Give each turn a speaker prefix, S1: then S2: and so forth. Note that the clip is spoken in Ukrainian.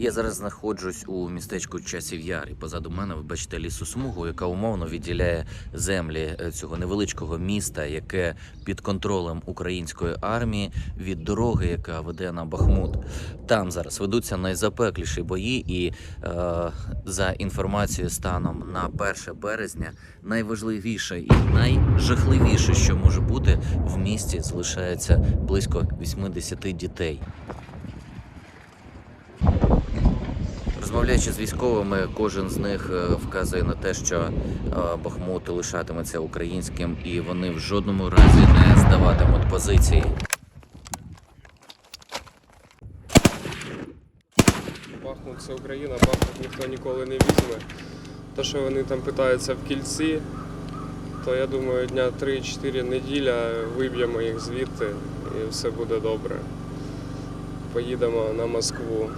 S1: Я зараз знаходжусь у містечку Часів і позаду мене ви бачите лісосмугу, яка умовно відділяє землі е, цього невеличкого міста, яке під контролем української армії від дороги, яка веде на Бахмут. Там зараз ведуться найзапекліші бої, і е, за інформацією станом на 1 березня, найважливіше і найжахливіше, що може бути в місті, залишається близько 80 дітей. Розмовляючи з військовими, кожен з них е, вказує на те, що е, Бахмут лишатиметься українським, і вони в жодному разі не здаватимуть позиції.
S2: Бахмут це Україна, Бахмут ніхто ніколи не візьме. Те, що вони там питаються в кільці, то я думаю, дня 3-4 неділя виб'ємо їх звідти і все буде добре. Поїдемо на Москву.